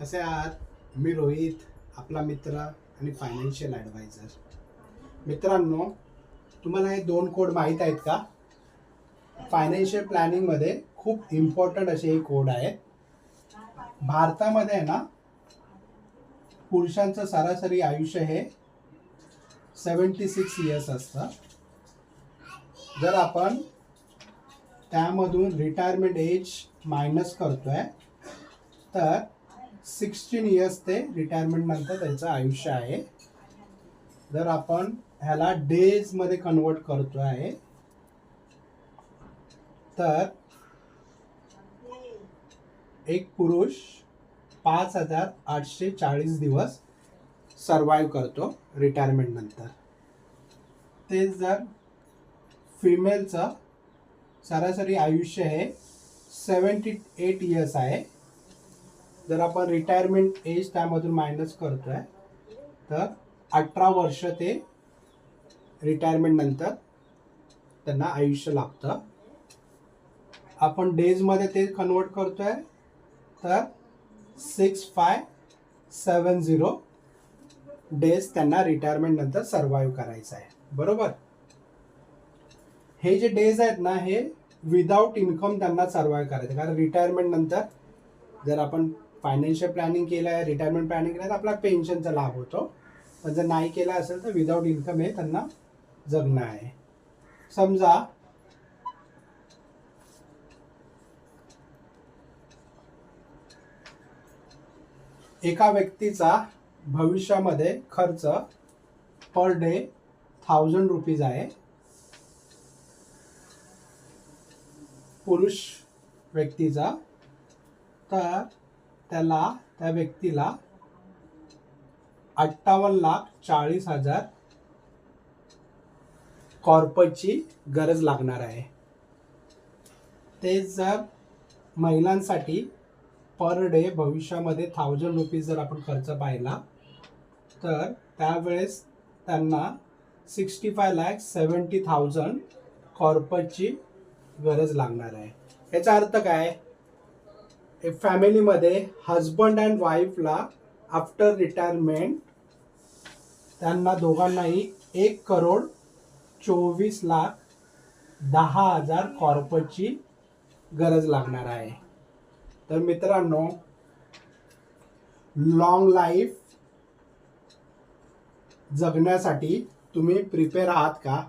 कसे आहात? मी रोहित आपला मित्र आणि फायनान्शियल ॲडवायझर मित्रांनो तुम्हाला हे दोन कोड माहीत आहेत का? फायनान्शियल प्लॅनिंगमध्ये खूप इम्पॉर्टंट असे हे कोड आहेत. भारतामध्ये आहे ना पुरुषांचं सरासरी आयुष्य हे सेवन्टी सिक्स इयर्स असतं. जर आपण त्यामधून रिटायरमेंट एज मायनस करतोय तर सिक्स्टीन इयर्स ते रिटायरमेंट नंतर त्यांचं आयुष्य आहे. जर आपण ह्याला डेजमध्ये कन्वर्ट करतो आहे तर एक पुरुष पाच हजार आठशे चाळीस दिवस सर्वाईव्ह करतो रिटायरमेंट नंतर. तेच जर फिमेलचं सरासरी आयुष्य हे सेवन्टी एट इयर्स आहे. जर आपण रिटायरमेंट एज त्यामधून मायनस करतोय तर अठरा वर्ष ते रिटायरमेंट नंतर त्यांना आयुष्य लागतं. आपण डेजमध्ये ते कन्वर्ट करतोय तर six five seven zero days त्यांना रिटायरमेंट नंतर सर्वाईव्ह करायचं आहे. बरोबर? हे जे डेज आहेत ना हे विदाऊट इन्कम त्यांना सर्वाईव्ह करायचं कारण रिटायरमेंट नंतर जर आपण फायनान्शियल प्लॅनिंग केलं आहे रिटायरमेंट प्लॅनिंग केलं तर आपला पेन्शनचा लाभ होतो. पण जर नाही केला असेल तर विदाऊट इन्कम हे त्यांना जगणं आहे. समजा एका व्यक्तीचा भविष्यामध्ये खर्च पर डे थाउजंड रुपीज आहे. पुरुष व्यक्तीचा तर त्याला त्या व्यक्तीला अठ्ठावन्न लाख चाळीस हजार कॉर्पची गरज लागणार आहे. ते जर महिलांसाठी पर डे भविष्यामध्ये थाउजंड रुपीज जर आपण खर्च पाहिला तर त्यावेळेस त्यांना sixty five lakh seventy thousand कॉर्पची गरज लागणार आहे. याचा अर्थ काय? फॅमिलीमध्ये हजबंड अँड वाईफला आफ्टर रिटायरमेंट त्यांना दोघांनाही एक करोड चोवीस लाख दहा हजार कॉर्पची गरज लागणार आहे. तर मित्रांनो लॉंग लाईफ जगण्यासाठी तुम्ही प्रिपेअर आहात का?